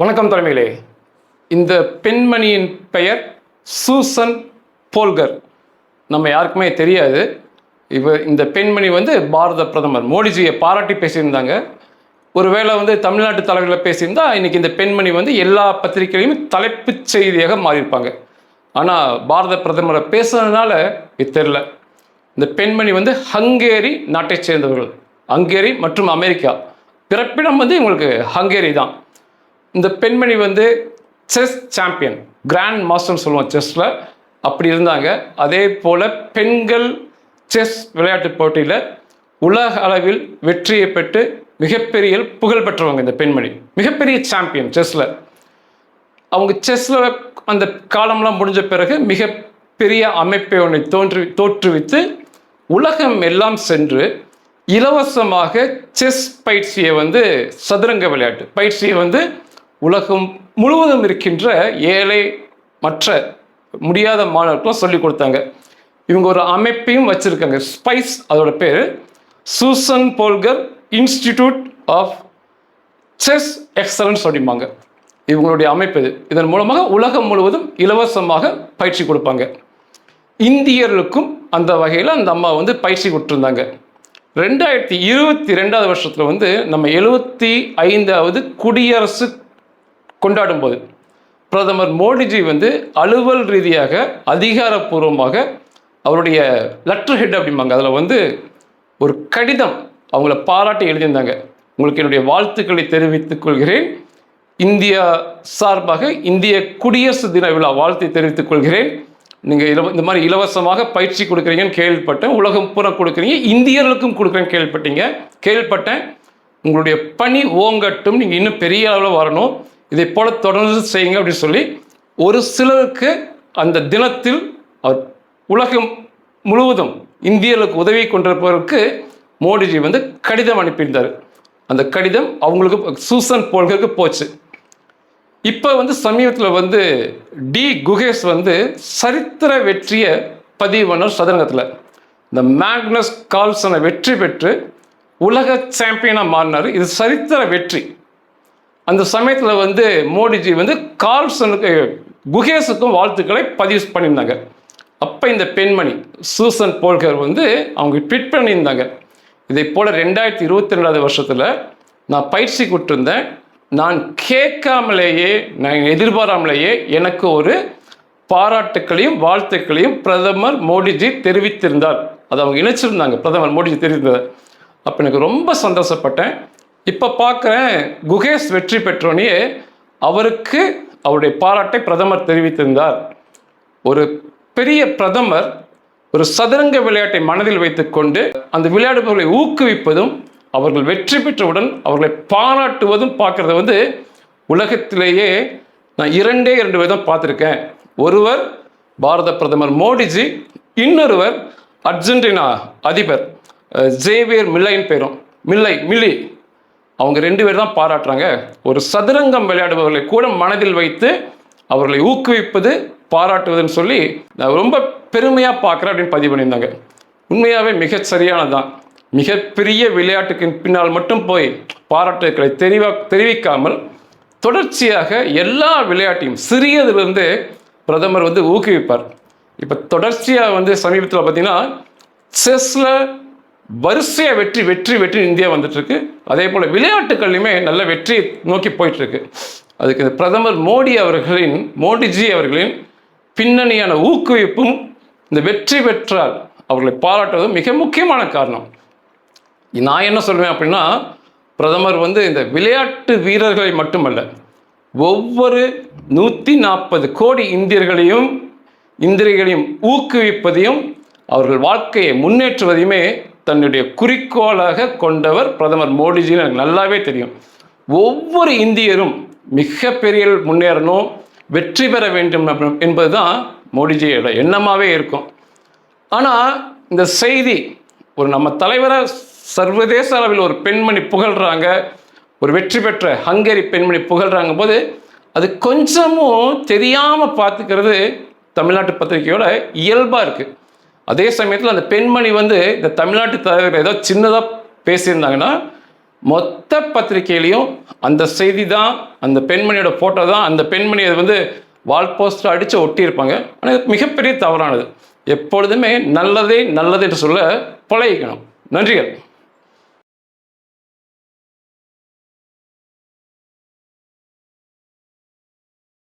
வணக்கம் தலைமைகளே இந்த பெண்மணியின் பெயர் சூசன் போல்கர். நம்ம யாருக்குமே தெரியாது. இவ இந்த பெண்மணி வந்து பாரத பிரதமர். மோடிஜியை பாராட்டி பேசியிருந்தாங்க. ஒருவேளை வந்து தமிழ்நாட்டு தலைவர்களை பேசியிருந்தா இன்னைக்கு இந்த பெண்மணி வந்து எல்லா பத்திரிகையிலையும் தலைப்புச் செய்தியாக மாறியிருப்பாங்க. ஆனால் பாரத பிரதமரை பேசுனதுனால இது தெரில இந்த பெண்மணி வந்து ஹங்கேரி நாட்டைச் சேர்ந்தவர்கள். ஹங்கேரி மற்றும் அமெரிக்கா. பிறப்பிடம் வந்து இவங்களுக்கு ஹங்கேரி தான். இந்த பெண்மணி வந்து செஸ் சாம்பியன் கிராண்ட் மாஸ்டர்னு சொல்லுவோம் செஸ்ஸில் அப்படி இருந்தாங்க. அதே போல் பெண்கள் செஸ் விளையாட்டுப் போட்டியில் உலக அளவில் வெற்றியை பெற்று மிகப்பெரிய புகழ் பெற்றவங்க இந்த பெண்மணி. மிகப்பெரிய சாம்பியன் செஸ்ஸில் அவங்க செஸ்ஸில் அந்த காலம்லாம் முடிஞ்ச பிறகு மிகப்பெரிய அமைப்பை ஒன்றை தோன்றி தோற்றுவித்து உலகம் எல்லாம் சென்று இலவசமாக செஸ் பயிற்சியை வந்து சதுரங்க விளையாட்டு பயிற்சியை வந்து உலகம் முழுவதும் இருக்கின்ற ஏழை மற்ற முடியாத மாணவர்களும் சொல்லி கொடுத்தாங்க. இவங்க ஒரு அமைப்பையும் வச்சுருக்காங்க. ஸ்பைஸ் அதோட பேர். Susan Polgar institute of chess excellence அப்படிம்பாங்க. இவங்களுடைய அமைப்பு இது. இதன் மூலமாக உலகம் முழுவதும் இலவசமாக பயிற்சி கொடுப்பாங்க. இந்தியர்களுக்கும் அந்த வகையில் அந்த அம்மா வந்து பயிற்சி கொடுத்துருந்தாங்க. ரெண்டாயிரத்தி இருபத்தி ரெண்டாவது வருஷத்தில் வந்து நம்ம எழுபத்தி ஐந்தாவது குடியரசு கொண்டாடும் போது பிரதமர் மோடிஜி வந்து அலுவல் ரீதியாக அதிகாரப்பூர்வமாக அவருடைய லெட்டர் ஹெட் அப்படிம்பாங்க. அதில் வந்து ஒரு கடிதம் அவங்கள பாராட்டி எழுதியிருந்தாங்க. உங்களுக்கு என்னுடைய வாழ்த்துக்களை தெரிவித்துக் கொள்கிறேன். இந்தியா சார்பாக இந்திய குடியரசு தின விழா வாழ்த்தை தெரிவித்துக் கொள்கிறேன். நீங்கள் இலவ இந்த மாதிரி இலவசமாக பயிற்சி கொடுக்குறீங்கன்னு கேள்விப்பட்டேன். உலகம் பூரா கொடுக்குறீங்க. இந்தியர்களுக்கும் கொடுக்குறேன்னு கேள்விப்பட்டீங்க. கேள்விப்பட்டேன். உங்களுடைய பணி ஓங்கட்டும். நீங்கள் இன்னும் பெரிய அளவில் வரணும். இதை போல தொடர்ந்து செய்யுங்க அப்படின்னு சொல்லி ஒரு சிலருக்கு அந்த தினத்தில் அவர் உலகம் முழுவதும் இந்தியர்களுக்கு உதவி கொண்டிருப்பவருக்கு மோடிஜி வந்து கடிதம் அனுப்பியிருந்தார். அந்த கடிதம் அவங்களுக்கு சூசன் போல்களுக்கு போச்சு. இப்போ வந்து சமீபத்தில் வந்து டி குகேஷ் வந்து சரித்திர வெற்றியை பதிவு பண்ணார் சதுரங்கத்தில். இந்த மேக்னஸ் கால்சனை வெற்றி பெற்று உலக சாம்பியனாக மாறினார். இது சரித்திர வெற்றி. அந்த சமயத்தில் வந்து மோடிஜி வந்து கார்ல்சனுக்கு குகேஷுக்கும் வாழ்த்துக்களை பதிவு பண்ணியிருந்தாங்க. அப்போ இந்த பெண்மணி சூசன் போல்கர் வந்து அவங்க ட்விட் பண்ணியிருந்தாங்க. இதை போல் ரெண்டாயிரத்தி இருபத்தி ரெண்டாவது வருஷத்தில் நான் பயிற்சி கொடுத்துருந்தேன். நான் கேட்காமலேயே நான் எதிர்பாராமலேயே எனக்கு ஒரு பாராட்டுக்களையும் வாழ்த்துக்களையும் பிரதமர் மோடிஜி தெரிவித்திருந்தார். அதை அவங்க இணைச்சிருந்தாங்க. பிரதமர் மோடிஜி தெரிவித்தது. அப்போ எனக்கு ரொம்ப சந்தோஷப்பட்டேன். இப்போ பார்க்குறேன் குகேஷ் வெற்றி பெற்றோனே அவருக்கு அவருடைய பாராட்டை பிரதமர் தெரிவித்திருந்தார். ஒரு பெரிய பிரதமர் ஒரு சதுரங்க விளையாட்டை மனதில் வைத்துக்கொண்டு அந்த விளையாடுபவர்களை ஊக்குவிப்பதும் அவர்கள் வெற்றி பெற்றவுடன் அவர்களை பாராட்டுவதும் பார்க்குறது வந்து உலகத்திலேயே நான் இரண்டே இரண்டு விதம் பார்த்துருக்கேன். ஒருவர் பாரத பிரதமர் மோடிஜி இன்னொருவர் அர்ஜென்டினா அதிபர் ஜேவியர் மில்லைன்னு பேரும் மில்லை மில்லி. அவங்க ரெண்டு பேர் தான் பாராட்டுறாங்க. ஒரு சதுரங்கம் விளையாடுபவர்களை கூட மனதில் வைத்து அவர்களை ஊக்குவிப்பது பாராட்டுவதுன்னு சொல்லி நான் ரொம்ப பெருமையாக பார்க்குறேன் அப்படின்னு பதிவு பண்ணியிருந்தாங்க. உண்மையாகவே மிகச் சரியானதான் மிகப்பெரிய விளையாட்டுக்கு பின்னால் மட்டும் போய் பாராட்டுக்களை தெரிவா தெரிவிக்காமல் தொடர்ச்சியாக எல்லா விளையாட்டையும் சிறியதிலிருந்து பிரதமர் வந்து ஊக்குவிப்பார். இப்போ தொடர்ச்சியாக வந்து சமீபத்தில் பார்த்தீங்கன்னா செஸ்ஸில் வரிசையாக வெற்றி வெற்றி வெற்றி இந்தியா வந்துட்டுருக்கு. அதே போல் விளையாட்டுகள்லையுமே நல்ல வெற்றி நோக்கி போயிட்டுருக்கு. அதுக்கு இந்த பிரதமர் மோடி அவர்களின் மோடிஜி அவர்களின் பின்னணியான ஊக்குவிப்பும் இந்த வெற்றி பெற்றால் அவர்களை பாராட்டுவதும் மிக முக்கியமான காரணம். நான் என்ன சொல்லுவேன் அப்படின்னா பிரதமர் வந்து இந்த விளையாட்டு வீரர்களை மட்டுமல்ல ஒவ்வொரு நூற்றி நாற்பது கோடி இந்தியர்களையும் இந்திரியர்களையும் ஊக்குவிப்பதையும் அவர்கள் வாழ்க்கையை முன்னேற்றுவதையுமே தன்னுடைய குறிக்கோளாக கொண்டவர் பிரதமர் மோடிஜின்னு எனக்கு நல்லாவே தெரியும். ஒவ்வொரு இந்தியரும் மிகப்பெரிய முன்னேறணும் வெற்றி பெற வேண்டும் என்பது தான் மோடிஜியோட எண்ணமாகவே இருக்கும். ஆனால் இந்த செய்தி ஒரு நம்ம தலைவரை சர்வதேச அளவில் ஒரு பெண்மணி புகழ்கிறாங்க ஒரு வெற்றி பெற்ற ஹங்கேரி பெண்மணி புகழ்கிறாங்க போது அது கொஞ்சமும் தெரியாமல் பார்த்துக்கிறது தமிழ்நாட்டு பத்திரிகையோட இயல்பாக இருக்குது அதே சமயத்தில் அந்த பெண்மணி வந்து இந்த தமிழ்நாட்டு தலைவர் ஏதோ சின்னதாக பேசியிருந்தாங்கன்னா மொத்த பத்திரிகையிலையும் அந்த செய்தி தான் அந்த பெண்மணியோட ஃபோட்டோ தான் அந்த பெண்மணி அது வந்து வால் போஸ்டர் அடித்து ஒட்டியிருப்பாங்க. ஆனால் இது மிகப்பெரிய தவறானது. எப்பொழுதுமே நல்லதே நல்லது என்று சொல்ல பழகிக்கணும். நன்றிகள்.